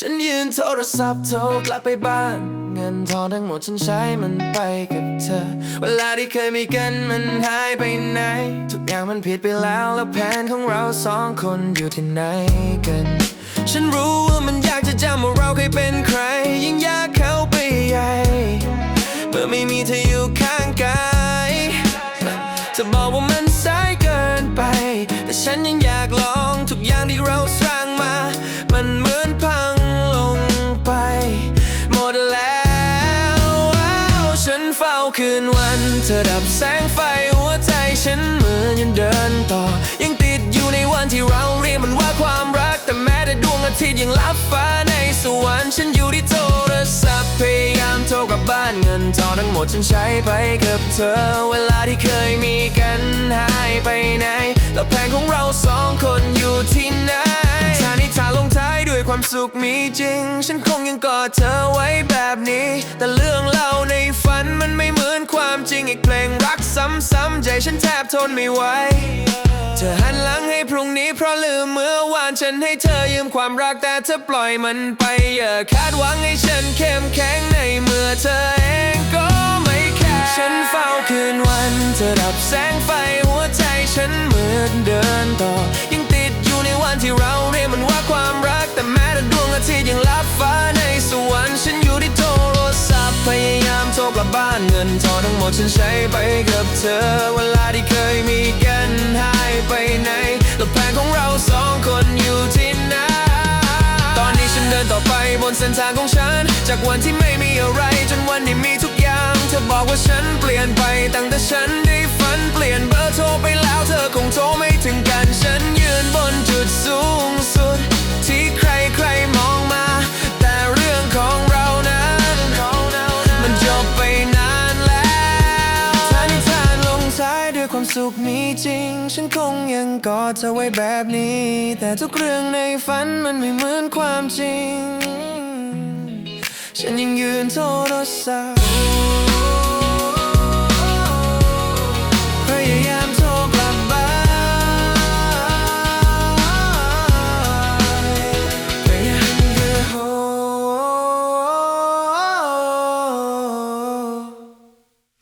ฉันยืนโทรศัพท์โทรกลับไปบ้าน เงินทองทั้งหมดฉันใช้มันไปกับเธอ เวลาที่เคยมีกันมันหายไปไหน ทุกอย่างมันผิดไปแล้วแล้วแผนของเราสองคนอยู่ที่ไหนกัน ฉันรู้ว่ามันยากจะจำว่าเราเคยเป็นใคร ยิ่งยากเข้าไปใหญ่ เมื่อไม่มีเธออยู่ข้าง คืนวัน เธอดับแสงไฟหัวใจฉันเหมือนยังเดินต่อ ยังติดอยู่ในวันที่เราเรียกมันว่าความรัก แต่แม้แต่ดวงอาทิตย์ยังลับฟ้าในสวรรค์ฉันอยู่ที่โทรศัพท์พยายามโทรกลับบ้านเงินทองทั้งหมดฉันใช้ไปกับเธอ เวลาที่เคยมีกันหายไปไหนแล้วแผนของเราสองคนอยู่ที่ไหนถ้านิทาลงท้ายด้วยความสุขมีจริง ฉันคงยังกอดเธอไว้แบบนี้แต่ อีกเพลงรักซ้ำๆใจฉันแทบทนไม่ไหวเธอหันหลังให้พรุ่งนี้เพราะลืมเมื่อวานฉันให้เธอยืมความรักแต่เธอปล่อยมันไปอย่าคาดหวังให้ฉันเข้มแข็งในเมื่อเธอเองก็ไม่แค่ฉันเฝ้าคืนวันเธอดับแสงไฟหัวใจฉันเหมือนเดินต่อ ยังติดอยู่ในวันที่เราเรียกมันว่าความ ดฉันใช้ไปกับเธอ เวลาที่เคยมีกันหายไปไหนแล้วแผนของเราสองคนอยู่ที่ไหนตอนนี้ฉันเดินต่อไปบนเส้นทางของฉัน จากวันที่ไม่มีอะไรจนวันที่มีทุกอย่าง เธอบอกว่าฉันเปลี่ยนไปตั้งแต่ฉันได้ฝันเปลี่ยนเบอร์โทรไปแล้วเธอคงโทรไม่ถึงกันฉันยืนบน สุขมีจริง ฉันคงยังกอดเธอไว้แบบนี้ แต่ทุกเรื่องในฝันมันไม่เหมือนความจริง ฉันยังยืนโทรศัพท์